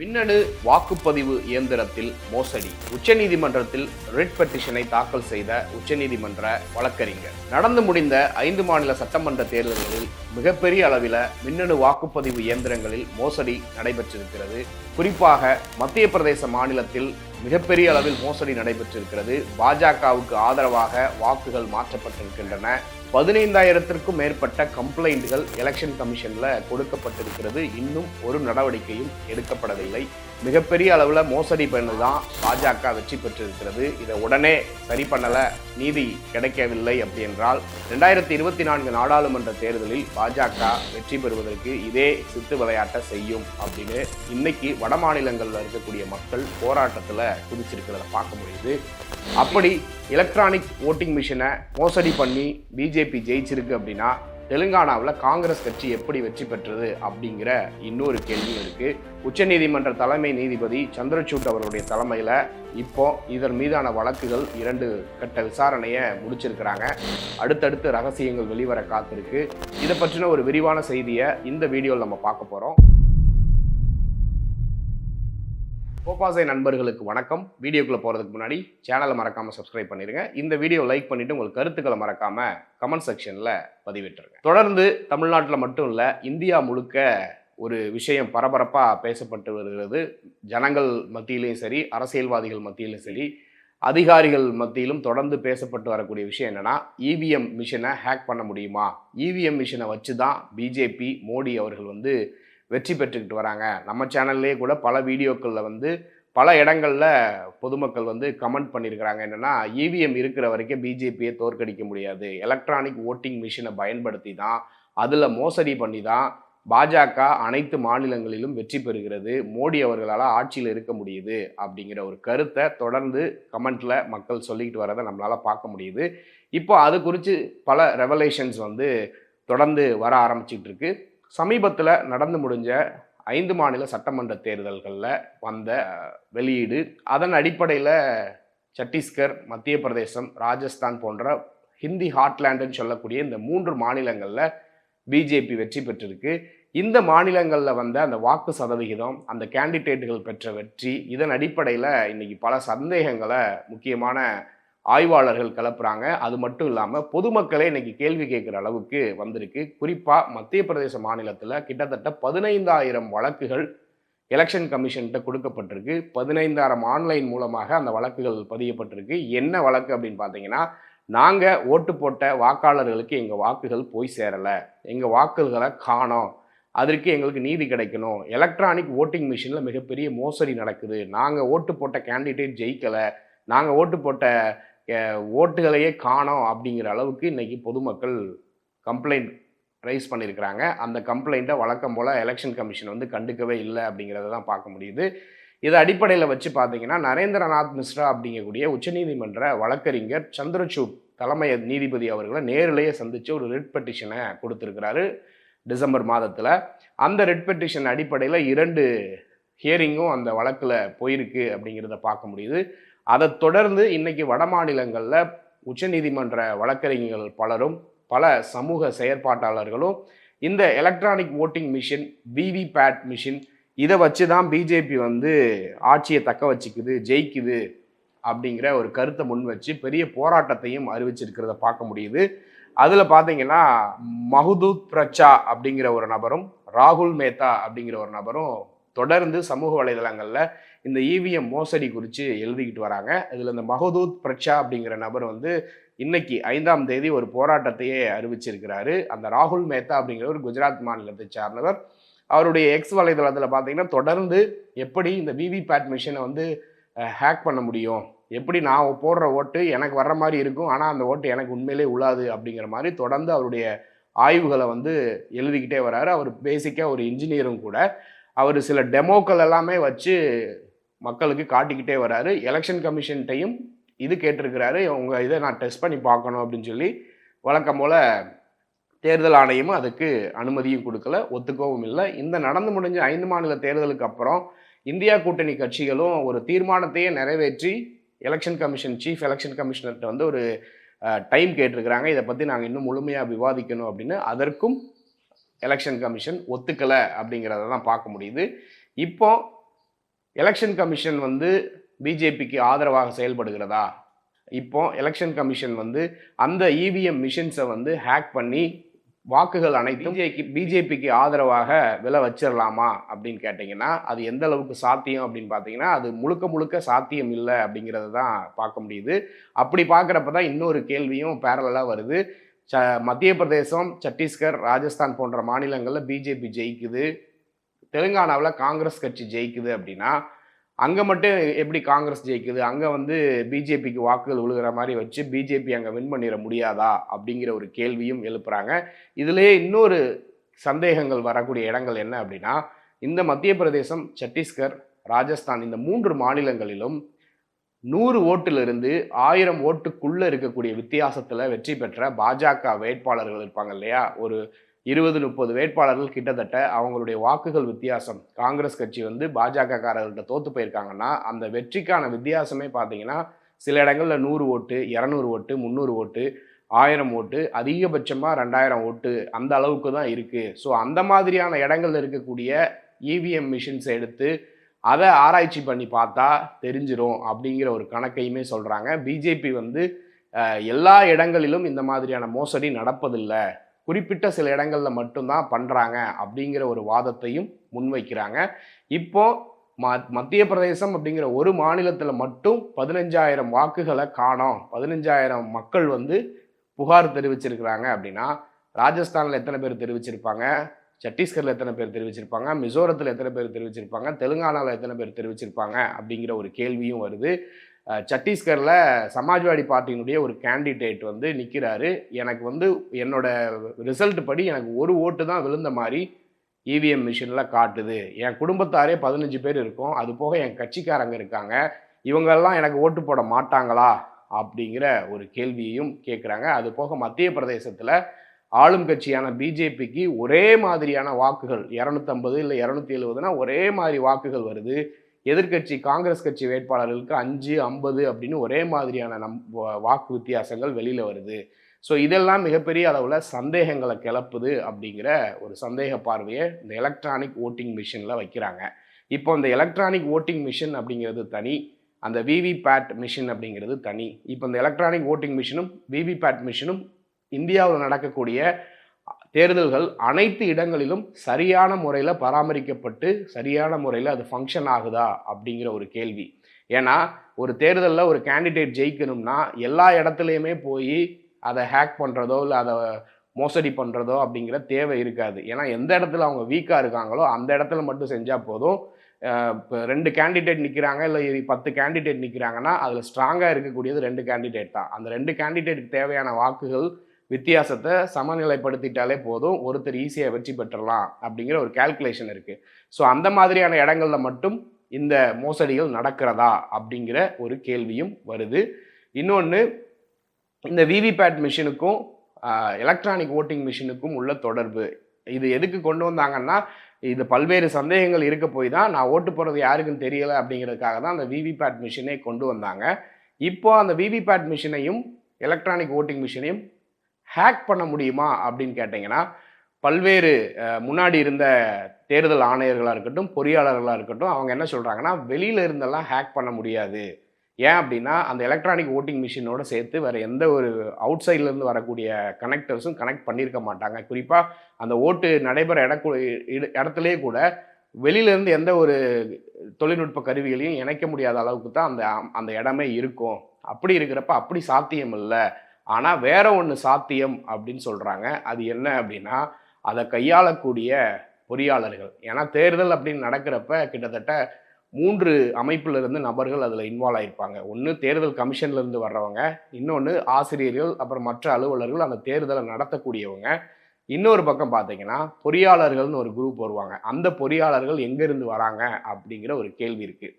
மின்னணு வாக்குப்பதிவு இயந்திரத்தில் மோசடி. உச்சநீதிமன்றத்தில் ரிட் பெட்டிஷனை தாக்கல் செய்த உச்சநீதிமன்ற வழக்கறிஞர். நடந்து முடிந்த ஐந்து மாநில சட்டமன்ற தேர்தல்களில் மிகப்பெரிய அளவில் மின்னணு வாக்குப்பதிவு இயந்திரங்களில் மோசடி நடைபெற்றிருக்கிறது. குறிப்பாக மத்திய பிரதேச மாநிலத்தில் மிகப்பெரிய அளவில் மோசடி நடைபெற்றிருக்கிறது. பாஜகவுக்கு ஆதரவாக வாக்குகள் மாற்றப்பட்டிருக்கின்றன. பதினைந்தாயிரத்திற்கும் மேற்பட்ட கம்ப்ளைண்ட்கள் எலெக்ஷன் கமிஷனில் கொடுக்கப்பட்டிருக்கிறது. இன்னும் ஒரு நடவடிக்கையும் எடுக்கப்படவில்லை. மிகப்பெரிய அளவில் மோசடி பண்ணு தான் பாஜக வெற்றி பெற்றிருக்கிறது. இதை உடனே சரி பண்ணல நீதி கிடைக்கவில்லை அப்படி என்றால் ரெண்டாயிரத்தி இருபத்தி நான்கு நாடாளுமன்ற தேர்தலில் பாஜக வெற்றி பெறுவதற்கு இதே சித்து விளையாட்டை செய்யும் அப்படின்னு இன்னைக்கு வட மாநிலங்களில் இருக்கக்கூடிய மக்கள் போராட்டத்தில் குதிச்சிருக்கிறத பார்க்க முடியுது. அப்படி எலக்ட்ரானிக் ஓட்டிங் மிஷினை மோசடி பண்ணி பிஜேபி ஜெயிச்சிருக்கு அப்படின்னா தெலுங்கானாவில் காங்கிரஸ் கட்சி எப்படி வெற்றி பெற்றது அப்படிங்கிற இன்னொரு கேள்வி இருக்குது உச்சநீதிமன்ற தலைமை நீதிபதி சந்திரசூட் அவருடைய தலைமையில் இப்போ இதன் மீதான வழக்குகள் இரண்டு கட்ட விசாரணையை முடிச்சிருக்கிறாங்க. அடுத்தடுத்து ரகசியங்கள் வெளிவர காத்திருக்கு. இதை பற்றின ஒரு விரிவான செய்தியை இந்த வீடியோவில் நம்ம பார்க்க போகிறோம் கோபாசை நண்பர்களுக்கு வணக்கம். வீடியோக்குள்ளே போகிறதுக்கு முன்னாடி சேனலை மறக்காமல் சப்ஸ்கிரைப் பண்ணிடுங்க இந்த வீடியோ லைக் பண்ணிவிட்டு உங்கள் கருத்துக்களை மறக்காமல் கமெண்ட் செக்ஷனில் பதிவிட்டுருங்க. தொடர்ந்து தமிழ்நாட்டில் மட்டும் இல்லை இந்தியா முழுக்க ஒரு விஷயம் பரபரப்பாக பேசப்பட்டு வருகிறது. ஜனங்கள் மத்தியிலையும் சரி அரசியல்வாதிகள் மத்தியிலும் சரி அதிகாரிகள் மத்தியிலும் தொடர்ந்து பேசப்பட்டு வரக்கூடிய விஷயம் என்னென்னா இவிஎம் மிஷினை ஹேக் பண்ண முடியுமா? இவிஎம் மிஷினை வச்சு தான் பிஜேபி மோடி அவர்கள் வந்து வெற்றி பெற்றுக்கிட்டு வராங்க. நம்ம சேனல்லே கூட பல வீடியோக்களில் வந்து பல இடங்களில் பொதுமக்கள் வந்து கமெண்ட் பண்ணியிருக்கிறாங்க என்னென்னா இவிஎம் இருக்கிற வரைக்கும் பிஜேபியை தோற்கடிக்க முடியாது. எலக்ட்ரானிக் ஓட்டிங் மிஷினை பயன்படுத்தி தான் அதில் மோசடி பண்ணி தான் பாஜக அனைத்து மாநிலங்களிலும் வெற்றி பெறுகிறது. மோடி அவர்களால் ஆட்சியில் இருக்க முடியுது அப்படிங்கிற ஒரு கருத்தை தொடர்ந்து கமெண்ட்டில் மக்கள் சொல்லிக்கிட்டு வரதை நம்மளால் பார்க்க முடியுது. இப்போ அது குறித்து பல ரெவலேஷன்ஸ் வந்து தொடர்ந்து வர ஆரம்பிச்சிட்டு இருக்கு. சமீபத்தில் நடந்து முடிஞ்ச ஐந்து மாநில சட்டமன்ற தேர்தல்களில் வந்த வெளியீடு அதன் அடிப்படையில் சத்தீஸ்கர் மத்திய பிரதேசம் ராஜஸ்தான் போன்ற ஹிந்தி ஹாட்லேண்டுன்னு சொல்லக்கூடிய இந்த மூன்று மாநிலங்களில் பிஜேபி வெற்றி பெற்றிருக்கு. இந்த மாநிலங்களில் வந்த அந்த வாக்கு சதவிகிதம் அந்த கேண்டிடேட்டுகள் பெற்ற வெற்றி இதன் அடிப்படையில் இன்றைக்கி பல சந்தேகங்களை முக்கியமான ஆய்வாளர்கள் கலப்புறாங்க. அது மட்டும் இல்லாமல் பொதுமக்களே இன்னைக்கு கேள்வி கேட்குற அளவுக்கு வந்திருக்கு. குறிப்பாக மத்திய பிரதேச மாநிலத்தில் கிட்டத்தட்ட பதினைந்தாயிரம் வழக்குகள் எலெக்ஷன் கமிஷன்கிட்ட கொடுக்கப்பட்டிருக்கு. பதினைந்தாயிரம் ஆன்லைன் மூலமாக அந்த வழக்குகள் பதியப்பட்டிருக்கு. என்ன வழக்கு அப்படின்னு பார்த்தீங்கன்னா நாங்கள் ஓட்டு போட்ட வாக்காளர்களுக்கு எங்கள் வாக்குகள் போய் சேரலை. எங்கள் வாக்குகளை காணோம். அதற்கு எங்களுக்கு நீதி கிடைக்கணும். எலக்ட்ரானிக் ஓட்டிங் மிஷினில் மிகப்பெரிய மோசடி நடக்குது. நாங்கள் ஓட்டு போட்ட கேண்டிடேட் ஜெயிக்கலை. நாங்கள் ஓட்டு போட்ட ஓட்டுகளையே காணோம் அப்படிங்கிற அளவுக்கு இன்றைக்கி பொதுமக்கள் கம்ப்ளைண்ட் ரைஸ் பண்ணியிருக்கிறாங்க அந்த கம்ப்ளைண்ட்டை வழக்கம் போல் எலெக்ஷன் கமிஷன் வந்து கண்டுக்கவே இல்லை அப்படிங்கிறத தான் பார்க்க முடியுது. இதை அடிப்படையில் வச்சு பார்த்தீங்கன்னா நரேந்திரநாத் மிஸ்ரா அப்படிங்கக்கூடிய உச்சநீதிமன்ற வழக்கறிஞர் சந்திரசூட் தலைமை நீதிபதி அவர்களை நேரிலேயே சந்தித்து ஒரு ரிட் பெட்டிஷனை கொடுத்துருக்கிறாரு டிசம்பர் மாதத்தில். அந்த ரெட் பெட்டிஷன் அடிப்படையில் இரண்டு ஹியரிங்கும் அந்த வழக்கில் போயிருக்கு அப்படிங்கிறத பார்க்க முடியுது. அதை தொடர்ந்து இன்னைக்கு வட மாநிலங்களில் உச்சநீதிமன்ற வழக்கறிஞர்கள் பலரும் பல சமூக செயற்பாட்டாளர்களும் இந்த electronic voting machine VVPAT machine இதை வச்சு தான் பிஜேபி வந்து ஆட்சியை தக்க வச்சுக்குது ஜெயிக்குது அப்படிங்கிற ஒரு கருத்தை முன் வச்சு பெரிய போராட்டத்தையும் அறிவிச்சிருக்கிறத பார்க்க முடியுது. அதில் பார்த்தீங்கன்னா மஹுதூத் பிரச்சா அப்படிங்கிற ஒரு நபரும் ராகுல் மேத்தா அப்படிங்கிற ஒரு நபரும் தொடர்ந்து சமூக வலைதளங்களில் இந்த இவிஎம் மோசடி குறித்து எழுதிக்கிட்டு வராங்க. இதில் இந்த மஹதூத் பிரச்சா அப்படிங்கிற நபர் வந்து இன்னைக்கு ஐந்தாம் தேதி ஒரு போராட்டத்தையே அறிவிச்சிருக்கிறாரு. அந்த ராகுல் மேத்தா அப்படிங்கிறவர் குஜராத் மாநிலத்தை சார்ந்தவர். அவருடைய எக்ஸ் வலைதளத்தில் பார்த்தீங்கன்னா தொடர்ந்து எப்படி இந்த விவிபேட் மிஷினை வந்து ஹேக் பண்ண முடியும்? எப்படி நான் போடுற ஓட்டு எனக்கு வர்ற மாதிரி இருக்கும்? ஆனால் அந்த ஓட்டு எனக்கு உண்மையிலே உள்ளாது அப்படிங்கிற மாதிரி தொடர்ந்து அவருடைய ஆய்வுகளை வந்து எழுதிக்கிட்டே வராரு. அவர் பேசிக்காக ஒரு இன்ஜினியரும் கூட. அவர் சில டெமோக்கள் எல்லாமே வச்சு மக்களுக்கு காட்டிக்கிட்டே வராரு. எலெக்ஷன் கமிஷன்ட்டையும் இது கேட்டிருக்கிறாரு. உங்கள் இதை நான் டெஸ்ட் பண்ணி பார்க்கணும் அப்படின்னு சொல்லி வழக்கம் போல் தேர்தல் ஆணையமும் அதுக்கு அனுமதியும் கொடுக்கல. ஒத்துக்கவும் இல்லை. இந்த நடந்து முடிஞ்ச ஐந்து மாநில தேர்தலுக்கு அப்புறம் இந்தியா கூட்டணி கட்சிகளும் ஒரு தீர்மானத்தையே நிறைவேற்றி எலெக்ஷன் கமிஷன் சீஃப் எலெக்ஷன் கமிஷனர்கிட்ட வந்து ஒரு டைம் கேட்டிருக்கிறாங்க. இதை பற்றி நாங்கள் இன்னும் முழுமையாக விவாதிக்கணும் அப்படின்னு அதற்கும் எலெக்ஷன் கமிஷன் ஒத்துக்கலை அப்படிங்கிறத தான் பார்க்க முடியுது. இப்போ எலெக்ஷன் கமிஷன் வந்து பிஜேபிக்கு ஆதரவாக செயல்படுகிறதா? இப்போ எலெக்ஷன் கமிஷன் வந்து அந்த E இவிஎம் மிஷின்ஸை வந்து ஹேக் பண்ணி வாக்குகள் அனைத்தும் பிஜேபி பிஜேபிக்கு ஆதரவாக விலை வச்சிடலாமா அப்படின்னு கேட்டிங்கன்னா அது எந்த அளவுக்கு சாத்தியம் அப்படின்னு பார்த்தீங்கன்னா அது முழுக்க முழுக்க சாத்தியம் இல்லை அப்படிங்கிறத தான் பார்க்க முடியுது. அப்படி பார்க்குறப்ப தான் இன்னொரு கேள்வியும் பேரலாக வருது. ச மத்திய பிரதேசம் சத்தீஸ்கர் ராஜஸ்தான் போன்ற மாநிலங்களில் பிஜேபி ஜெயிக்குது. தெலுங்கானாவில் காங்கிரஸ் கட்சி ஜெயிக்குது அப்படின்னா அங்கே மட்டும் எப்படி காங்கிரஸ் ஜெயிக்குது? அங்கே வந்து பிஜேபிக்கு வாக்குகள் விழுகிற மாதிரி வச்சு பிஜேபி அங்கே வின் பண்ணிட முடியாதா? அப்படிங்கிற ஒரு கேள்வியும் எழுப்புறாங்க. இதுலேயே இன்னொரு சந்தேகங்கள் வரக்கூடிய இடங்கள் என்ன அப்படின்னா இந்த மத்திய பிரதேசம் சத்தீஸ்கர் ராஜஸ்தான் இந்த மூன்று மாநிலங்களிலும் நூறு ஓட்டிலிருந்து ஆயிரம் ஓட்டுக்குள்ளே இருக்கக்கூடிய வித்தியாசத்தில் வெற்றி பெற்ற பாஜக வேட்பாளர்கள் இருப்பாங்க இல்லையா? ஒரு இருபது முப்பது வேட்பாளர்கள் கிட்டத்தட்ட அவங்களுடைய வாக்குகள் வித்தியாசம். காங்கிரஸ் கட்சி வந்து பாஜக காரர்கள்ட்ட தோத்து போயிருக்காங்கன்னா அந்த வெற்றிக்கான வித்தியாசமே பார்த்தீங்கன்னா சில இடங்களில் நூறு ஓட்டு இரநூறு ஓட்டு முந்நூறு ஓட்டு ஆயிரம் ஓட்டு அதிகபட்சமாக ரெண்டாயிரம் ஓட்டு அந்த அளவுக்கு தான் இருக்குது ஸோ அந்த மாதிரியான இடங்கள்ல இருக்கக்கூடிய இவிஎம் மிஷின்ஸை எடுத்து அதை ஆராய்ச்சி பண்ணி பார்த்தா தெரிஞ்சிடும் அப்படிங்கிற ஒரு கணக்கையுமே சொல்கிறாங்க பிஜேபி வந்து எல்லா இடங்களிலும் இந்த மாதிரியான மோசடி நடப்பதில்லை. குறிப்பிட்ட சில இடங்களில் மட்டும்தான் பண்ணுறாங்க அப்படிங்கிற ஒரு வாதத்தையும் முன்வைக்கிறாங்க. இப்போ ம மத்திய பிரதேசம் அப்படிங்கிற ஒரு மாநிலத்தில் மட்டும் பதினஞ்சாயிரம் வாக்குகளை காணோம். பதினஞ்சாயிரம் மக்கள் வந்து புகார் தெரிவிச்சிருக்கிறாங்க அப்படின்னா ராஜஸ்தானில் எத்தனை பேர் தெரிவிச்சிருப்பாங்க? சத்தீஸ்கரில் எத்தனை பேர் தெரிவிச்சிருப்பாங்க? மிசோரத்தில் எத்தனை பேர் தெரிவிச்சிருப்பாங்க? தெலுங்கானாவில் எத்தனை பேர் தெரிவிச்சிருப்பாங்க? அப்படிங்கிற ஒரு கேள்வியும் வருது. சத்தீஸ்கரில் சமாஜ்வாடி பார்ட்டியினுடைய ஒரு கேண்டிடேட் வந்து நிற்கிறாரு எனக்கு வந்து என்னோட ரிசல்ட் படி எனக்கு ஒரு ஓட்டு தான் விழுந்த மாதிரி இவிஎம் மிஷினில் காட்டுது. என் குடும்பத்தாரே பதினஞ்சு பேர் இருக்கும். அது போக என் கட்சிக்காரங்க இருக்காங்க. இவங்கெல்லாம் எனக்கு ஓட்டு போட மாட்டாங்களா? அப்படிங்கிற ஒரு கேள்வியையும் கேட்குறாங்க அது போக மத்திய பிரதேசத்தில் ஆளும் கட்சியான பிஜேபிக்கு ஒரே மாதிரியான வாக்குகள் இரநூத்தம்பது இல்லை இரநூத்தி எழுபதுனா ஒரே மாதிரி வாக்குகள் வருது. எதிர்க்கட்சி காங்கிரஸ் கட்சி வேட்பாளர்களுக்கு அஞ்சு ஐம்பது அப்படின்னு ஒரே மாதிரியான நம் வாக்கு வித்தியாசங்கள் வெளியில் வருது. ஸோ இதெல்லாம் மிகப்பெரிய அளவில் சந்தேகங்களை கிளப்புது அப்படிங்கிற ஒரு சந்தேக பார்வையை இந்த எலக்ட்ரானிக் ஓட்டிங் மிஷினில் வைக்கிறாங்க. இப்போ இந்த எலக்ட்ரானிக் ஓட்டிங் மிஷின் அப்படிங்கிறது தனி அந்த விவிபேட் மிஷின் அப்படிங்கிறது தனி. இப்போ இந்த எலக்ட்ரானிக் ஓட்டிங் மிஷினும் விவிபேட் மிஷினும் இந்தியாவில் நடக்கக்கூடிய தேர்தல்கள் அனைத்து இடங்களிலும் சரியான முறையில் பராமரிக்கப்பட்டு சரியான முறையில் அது ஃபங்க்ஷன் ஆகுதா அப்படிங்கிற ஒரு கேள்வி. ஏன்னா ஒரு தேர்தலில் ஒரு கேண்டிடேட் ஜெயிக்கணும்னா எல்லா இடத்துலையுமே போய் அதை ஹேக் பண்ணுறதோ இல்லை அதை மோசடி பண்ணுறதோ அப்படிங்கிற தேவை இருக்காது. ஏன்னா எந்த இடத்துல அவங்க வீக்காக இருக்காங்களோ அந்த இடத்துல மட்டும் செஞ்சால் போதும். இப்போ ரெண்டு கேண்டிடேட் நிற்கிறாங்க இல்லை பத்து கேண்டிடேட் நிற்கிறாங்கன்னா அதில் ஸ்ட்ராங்காக இருக்கக்கூடியது ரெண்டு கேண்டிடேட் தான். அந்த ரெண்டு கேண்டிடேட்டுக்கு தேவையான வாக்குகள் வித்தியாசத்தை சமநிலைப்படுத்திட்டாலே போதும் ஒருத்தர் ஈஸியாக வெற்றி பெற்றலாம் அப்படிங்கிற ஒரு கால்குலேஷன் இருக்குது ஸோ அந்த மாதிரியான இடங்கள்ல மட்டும் இந்த மோசடிகள் நடக்கிறதா அப்படிங்கிற ஒரு கேள்வியும் வருது. இன்னொன்று இந்த விவிபேட் மிஷினுக்கும் எலக்ட்ரானிக் ஓட்டிங் மிஷினுக்கும் உள்ள தொடர்பு. இது எதுக்கு கொண்டு வந்தாங்கன்னா இது பல்வேறு சந்தேகங்கள் இருக்க போய் தான் நான் ஓட்டு போகிறது யாருக்குன்னு தெரியலை அப்படிங்கிறதுக்காக தான் அந்த விவிபேட் மிஷினை கொண்டு வந்தாங்க. இப்போ அந்த விவிபேட் மிஷினையும் எலக்ட்ரானிக் ஓட்டிங் மிஷினையும் ஹேக் பண்ண முடியுமா அப்படின்னு கேட்டிங்கன்னா பல்வேறு முன்னாடி இருந்த தேர்தல் ஆணையர்களாக இருக்கட்டும் பொறியாளர்களாக இருக்கட்டும் அவங்க என்ன சொல்கிறாங்கன்னா வெளியில இருந்தெல்லாம் ஹேக் பண்ண முடியாது. ஏன் அப்படின்னா அந்த எலக்ட்ரானிக் ஓட்டிங் மிஷினோட சேர்த்து வேறு எந்த ஒரு அவுட் சைட்லேருந்து வரக்கூடிய கனெக்டர்ஸும் கனெக்ட் பண்ணியிருக்க மாட்டாங்க. குறிப்பாக அந்த ஓட்டு நடைபெற இடக்கு இட- இடத்துலையே கூட வெளியிலேருந்து எந்த ஒரு தொழில்நுட்ப கருவிகளையும் இணைக்க முடியாத அளவுக்கு தான் அந்த அந்த இடமே இருக்கும். அப்படி இருக்கிறப்ப அப்படி சாத்தியம் இல்லை ஆனால் வேற ஒன்று சாத்தியம் அப்படின்னு சொல்கிறாங்க அது என்ன அப்படின்னா அதை கையாளக்கூடிய பொறியாளர்கள். ஏன்னா தேர்தல் அப்படின்னு நடக்கிறப்ப கிட்டத்தட்ட மூன்று அமைப்பிலிருந்து நபர்கள் அதில் இன்வால்வ் ஆகிருப்பாங்க ஒன்று தேர்தல் கமிஷன்லேருந்து வர்றவங்க இன்னொன்று ஆசிரியர்கள் அப்புறம் மற்ற அலுவலர்கள் அந்த தேர்தலை நடத்தக்கூடியவங்க. இன்னொரு பக்கம் பார்த்தீங்கன்னா பொறியாளர்கள்னு ஒரு குரூப் வருவாங்க. அந்த பொறியாளர்கள் எங்கேருந்து வராங்க அப்படிங்கிற ஒரு கேள்வி இருக்குது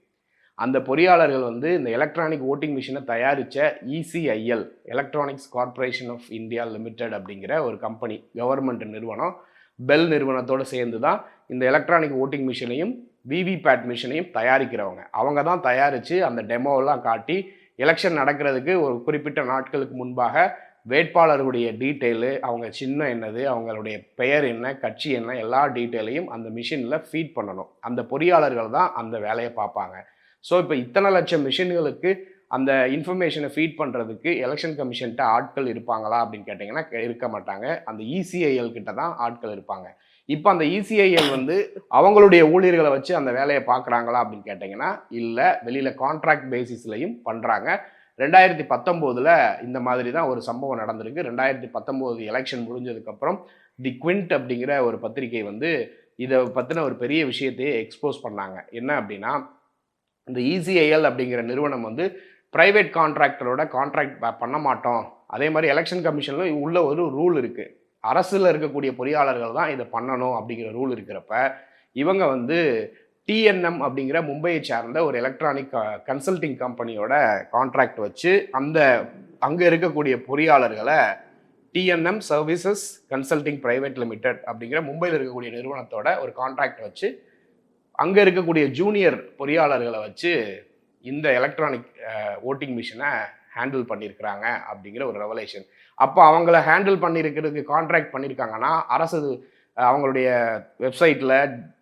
அந்த பொறியாளர்கள் வந்து இந்த எலக்ட்ரானிக் ஓட்டிங் மிஷினை தயாரித்த ECIL electronics corporation of India limited அப்படிங்கிற ஒரு கம்பெனி கவர்மெண்ட் நிறுவனம் பெல் நிறுவனத்தோடு சேர்ந்து தான் இந்த எலக்ட்ரானிக் ஓட்டிங் மிஷினையும் விவிபேட் மிஷினையும் தயாரிக்கிறவங்க. அவங்க தான் தயாரித்து அந்த டெமோவெல்லாம் காட்டி எலெக்ஷன் நடக்கிறதுக்கு ஒரு குறிப்பிட்ட நாட்களுக்கு முன்பாக வேட்பாளர்களுடைய டீட்டெயிலு அவங்க சின்ன என்னது அவங்களுடைய பெயர் என்ன கட்சி என்ன எல்லா டீட்டெயிலையும் அந்த மிஷினில் ஃபீட் பண்ணணும். அந்த பொறியாளர்கள் தான் அந்த வேலையை பார்ப்பாங்க. ஸோ இப்போ இத்தனை லட்சம் மிஷின்களுக்கு அந்த இன்ஃபர்மேஷனை ஃபீட் பண்ணுறதுக்கு எலெக்ஷன் கமிஷன்கிட்ட ஆட்கள் இருப்பாங்களா அப்படின்னு கேட்டிங்கன்னா இருக்க மாட்டாங்க. அந்த இசிஐஎல் கிட்ட தான் ஆட்கள் இருப்பாங்க. இப்போ அந்த இசிஐஎல் வந்து அவங்களுடைய ஊழியர்களை வச்சு அந்த வேலையை பார்க்குறாங்களா அப்படின்னு கேட்டிங்கன்னா இல்லை. வெளியில் கான்ட்ராக்ட் பேசிஸ்லையும் பண்ணுறாங்க ரெண்டாயிரத்தி பத்தொம்போதில் இந்த மாதிரி தான் ஒரு சம்பவம் நடந்திருக்கு. ரெண்டாயிரத்தி பத்தொம்போது எலெக்ஷன் முடிஞ்சதுக்கப்புறம் தி குவிண்ட் அப்படிங்கிற ஒரு பத்திரிகை வந்து இதை பற்றின ஒரு பெரிய விஷயத்தையே எக்ஸ்போஸ் பண்ணாங்க. என்ன அப்படின்னா இந்த இசிஐஎல் அப்படிங்கிற நிறுவனம் வந்து ப்ரைவேட் கான்ட்ராக்டரோட கான்ட்ராக்ட் பண்ண மாட்டோம். அதே மாதிரி எலெக்ஷன் கமிஷனில் உள்ள ஒரு ரூல் இருக்குது அரசில் இருக்கக்கூடிய பொறியாளர்கள் தான் இதை பண்ணணும் அப்படிங்கிற ரூல் இருக்கிறப்ப இவங்க வந்து டிஎன்எம் அப்படிங்கிற மும்பையை சார்ந்த ஒரு எலக்ட்ரானிக் கன்சல்டிங் கம்பெனியோட கான்ட்ராக்ட் வச்சு அந்த அங்கே இருக்கக்கூடிய பொறியாளர்களை TNM services consulting private limited அப்படிங்கிற மும்பையில் இருக்கக்கூடிய நிறுவனத்தோட ஒரு கான்ட்ராக்ட் வச்சு அங்கே இருக்கக்கூடிய ஜூனியர் பொறியாளர்களை வச்சு இந்த எலக்ட்ரானிக் ஓட்டிங் மிஷினை ஹேண்டில் பண்ணியிருக்கிறாங்க அப்படிங்கிற ஒரு ரெவலேஷன் அப்போ அவங்கள ஹேண்டில் பண்ணியிருக்கிறதுக்கு கான்ட்ராக்ட் பண்ணியிருக்காங்கன்னா அரசு அவங்களுடைய வெப்சைட்டில்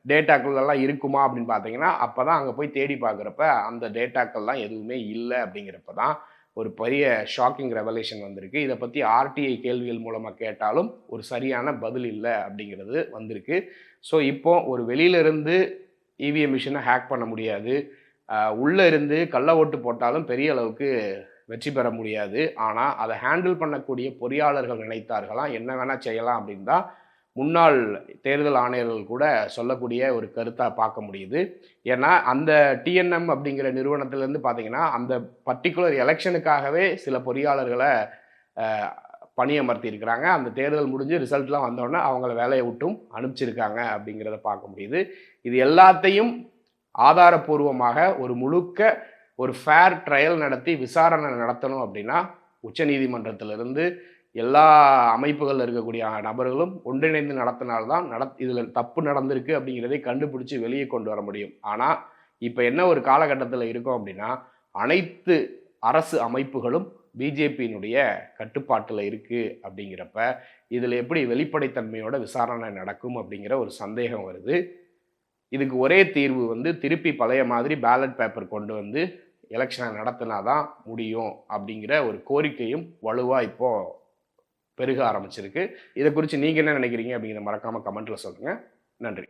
டேட்டாக்கள்லாம் இருக்குமா அப்படின்னு பார்த்தீங்கன்னா அப்போ தான் அங்கே போய் தேடி பார்க்குறப்ப அந்த டேட்டாக்கள்லாம் எதுவுமே இல்லை அப்படிங்கிறப்ப தான் ஒரு பெரிய ஷாக்கிங் ரெவலேஷன் வந்திருக்கு. இதை பற்றி ஆர்டிஐ கேள்விகள் மூலமாக கேட்டாலும் ஒரு சரியான பதில் இல்லை அப்படிங்கிறது வந்திருக்கு. ஸோ இப்போ ஒரு வெளியிலிருந்து இவிஎம் மிஷினை ஹேக் பண்ண முடியாது. உள்ளே இருந்து கள்ள ஓட்டு போட்டாலும் பெரிய அளவுக்கு வெற்றி பெற முடியாது. ஆனால் அதை ஹேண்டில் பண்ணக்கூடிய பொறியாளர்கள் நினைத்தார்களாம் என்ன வேணால் செய்யலாம் அப்படின்னு தான் முன்னாள் தேர்தல் ஆணையர்கள் கூட சொல்லக்கூடிய ஒரு கருத்தாக பார்க்க முடியுது. ஏன்னா அந்த டிஎன்எம் அப்படிங்கிற நிறுவனத்திலேருந்து பார்த்தீங்கன்னா அந்த பர்டிகுலர் எலெக்ஷனுக்காகவே சில பொறியாளர்களை பணியமர்த்தி இருக்கிறாங்க அந்த தேர்தல் முடிஞ்சு ரிசல்ட்லாம் வந்தோடனே அவங்கள வேலையை விட்டும் அனுப்பிச்சிருக்காங்க அப்படிங்கிறத பார்க்க முடியுது. இது எல்லாத்தையும் ஆதாரபூர்வமாக ஒரு முழுக்க ஒரு ஃபேர் ட்ரையல் நடத்தி விசாரணை நடத்தணும் அப்படின்னா உச்சநீதிமன்றத்திலிருந்து எல்லா அமைப்புகளில் இருக்கக்கூடிய நபர்களும் ஒன்றிணைந்து நடத்தினால்தான் நட இதில் தப்பு நடந்திருக்கு அப்படிங்கிறதை கண்டுபிடிச்சி வெளியே கொண்டு வர முடியும். ஆனால் இப்போ என்ன ஒரு காலகட்டத்தில் இருக்கோம் அப்படின்னா அனைத்து அரசு அமைப்புகளும் பிஜேபியினுடைய கட்டுப்பாட்டில் இருக்குது அப்படிங்கிறப்ப இதில் எப்படி வெளிப்படைத்தன்மையோட விசாரணை நடக்கும் அப்படிங்கிற ஒரு சந்தேகம் வருது. இதுக்கு ஒரே தீர்வு வந்து திருப்பி பழைய மாதிரி பேலட் பேப்பர் கொண்டு வந்து எலெக்ஷனை நடத்தினா தான் முடியும் அப்படிங்கிற ஒரு கோரிக்கையும் வலுவாக இப்போது பெருக ஆரம்பிச்சிருக்கு. இதை குறித்து நீங்கள் என்ன நினைக்கிறீங்க அப்படிங்கிற மறக்காமல் கமெண்ட்டில் சொல்லுங்கள் நன்றி.